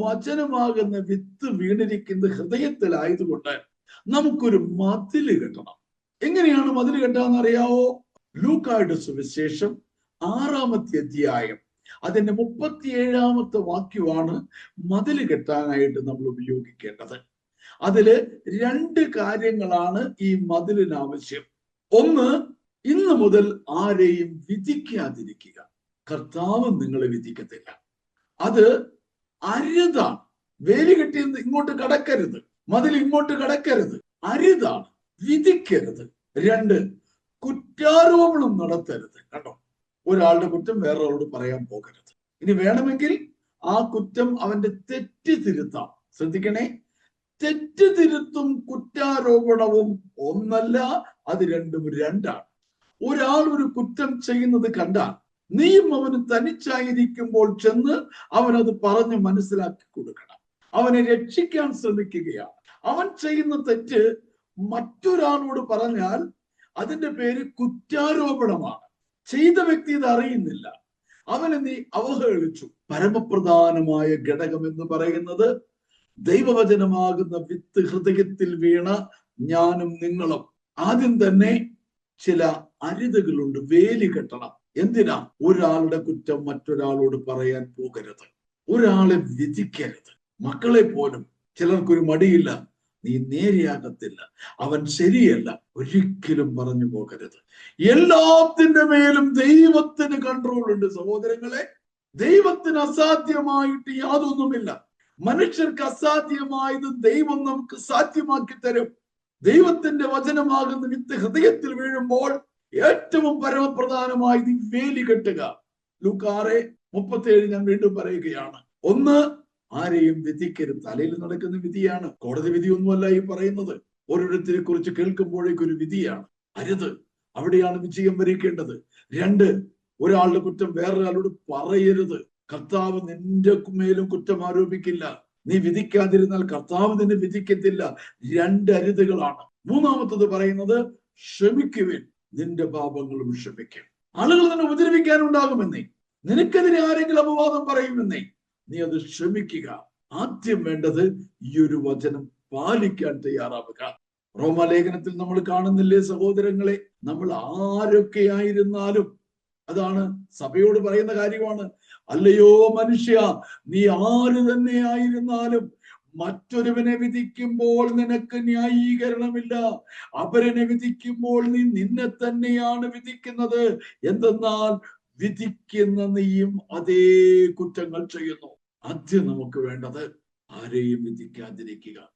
വചനമാകുന്ന വിത്ത് വീണിരിക്കുന്ന ഹൃദയത്തിലായതുകൊണ്ട് നമുക്കൊരു മതിൽ കെട്ടണം. എങ്ങനെയാണ് മതിൽ കെട്ടാന്ന് അറിയാവോ ലൂക്കായുടെ സുവിശേഷം ആറാമത്തെ അധ്യായം. അതിന്റെ മുപ്പത്തിയേഴാമത്തെ വാക്യമാണ് മതിൽ കെട്ടാനായിട്ട് നമ്മൾ ഉപയോഗിക്കേണ്ടത്. അതിൽ രണ്ട് കാര്യങ്ങളാണ് ഈ മതിലിന് ആവശ്യം. ഒന്ന് ഇന്ന് മുതൽ ആരെയും വിധിക്കാതിരിക്കുക. കർത്താവ് നിങ്ങളെ വിധിക്കത്തില്ല. അത് അരുതാണ് വേലി കെട്ടി ഇങ്ങോട്ട് കടക്കരുത്. മതിൽ ഇങ്ങോട്ട് കടക്കരുത്. അരുതാണ് വിധിക്കരുത്. രണ്ട് കുറ്റാരോപണം നടത്തരുത്. കണ്ടോ? ഒരാളുടെ കുറ്റം വേറൊരാളോട് പറയാൻ പോകരുത്. ഇനി വേണമെങ്കിൽ ആ കുറ്റം അവന്റെ തെറ്റ് തിരുത്താം. ശ്രദ്ധിക്കണേ. തെറ്റ് തിരുത്തും കുറ്റാരോപണവും ഒന്നല്ല അത് രണ്ടും രണ്ടാണ്. ഒരാൾ ഒരു കുറ്റം ചെയ്യുന്നത് കണ്ടാൽ നീയും അവന് തനിച്ചായിരിക്കുമ്പോൾ ചെന്ന് അവനത് പറഞ്ഞ് മനസ്സിലാക്കി കൊടുക്കണം. അവനെ രക്ഷിക്കാൻ ശ്രമിക്കുകയാണ്. അവൻ ചെയ്യുന്ന തെറ്റ് മറ്റൊരാളോട് പറഞ്ഞാൽ അതിന്റെ പേര് കുറ്റാരോപണമാണ്. ചെയ്ത വ്യക്തി ഇത് അറിയുന്നില്ല. അവനെ നീ അവഹേളിച്ചു. പരമപ്രധാനമായ ഘടകം എന്ന് പറയുന്നത് ദൈവവചനമാകുന്ന വിത്ത് ഹൃദയത്തിൽ വീണ ഞാനും നിങ്ങളും. ആദ്യം തന്നെ ചില അരിതകളുണ്ട് വേലി കെട്ടണം. എന്തിനാ ഒരാളുടെ കുറ്റം മറ്റൊരാളോട് പറയാൻ പോകരുത്? ഒരാളെ വിധിക്കരുത് മക്കളെ പോലും ചിലർക്കൊരു മടിയില്ല. നീ നേരെയാകത്തില്ല. അവൻ ശരിയല്ല. ഒരിക്കലും പറഞ്ഞു പോകരുത്. എല്ലാത്തിന്റെ മേലും ദൈവത്തിന് കൺട്രോൾ ഉണ്ട് സഹോദരങ്ങളെ. ദൈവത്തിന് അസാധ്യമായിട്ട് യാതൊന്നുമില്ല. മനുഷ്യർക്ക് അസാധ്യമായത് ദൈവം നമുക്ക് സാധ്യമാക്കി തരും. ദൈവത്തിന്റെ വചനമാകുന്ന വിത്ത് ഹൃദയത്തിൽ വീഴുമ്പോൾ ഏറ്റവും പരമപ്രധാനമായി നീ വേലി കെട്ടുക. ലുക്കാറെ മുപ്പത്തേഴ് ഞാൻ വീണ്ടും പറയുകയാണ്. ഒന്ന് ആരെയും വിധിക്കരുത് തലയിൽ നടക്കുന്ന വിധിയാണ്. കോടതി വിധിയൊന്നുമല്ല ഈ പറയുന്നത്. ഓരോരുത്തരെ കുറിച്ച് കേൾക്കുമ്പോഴേക്കും ഒരു വിധിയാണ്. അരുത്. അവിടെയാണ് വിജയം വരിക്കേണ്ടത്. രണ്ട് ഒരാളുടെ കുറ്റം വേറൊരാളോട് പറയരുത്. കർത്താവ് നിന്റെ മേലും കുറ്റം ആരോപിക്കില്ല. നീ വിധിക്കാതിരുന്നാൽ കർത്താവ് നിന്നെ വിധിക്കത്തില്ല. രണ്ട് അരുതുകളാണ്. മൂന്നാമത്തത് പറയുന്നത് ക്ഷമിക്കുവിൻ. നിന്റെ പാപങ്ങളും ക്ഷമിക്കും. ആളുകൾ നിന്നെ ഉപദ്രവിക്കാനുണ്ടാകുമെന്നേ. നിനക്കെതിരെ ആരെങ്കിലും അപവാദം പറയുമെന്നേ. നീ അത് ക്ഷമിക്കുക. ആദ്യം വേണ്ടത് ഈ ഒരു വചനം പാലിക്കാൻ തയ്യാറാവുക. റോമാലേഖനത്തിൽ നമ്മൾ കാണുന്നില്ലേ സഹോദരങ്ങളെ? നമ്മൾ ആരൊക്കെ ആയിരുന്നാലും അതാണ് സഭയോട് പറയുന്ന കാര്യമാണ്. അല്ലയോ മനുഷ്യ നീ ആര് തന്നെ ആയിരുന്നാലും മറ്റൊരുവനെ വിധിക്കുമ്പോൾ നിനക്ക് ന്യായീകരണമില്ല. അവരനെ വിധിക്കുമ്പോൾ നീ നിന്നെ തന്നെയാണ് വിധിക്കുന്നത്. എന്തെന്നാൽ വിധിക്കുന്ന നീയും അതേ കുറ്റങ്ങൾ ചെയ്യുന്നു. ആദ്യം നമുക്ക് വേണ്ടത് ആരെയും വിധിക്കാതിരിക്കുക.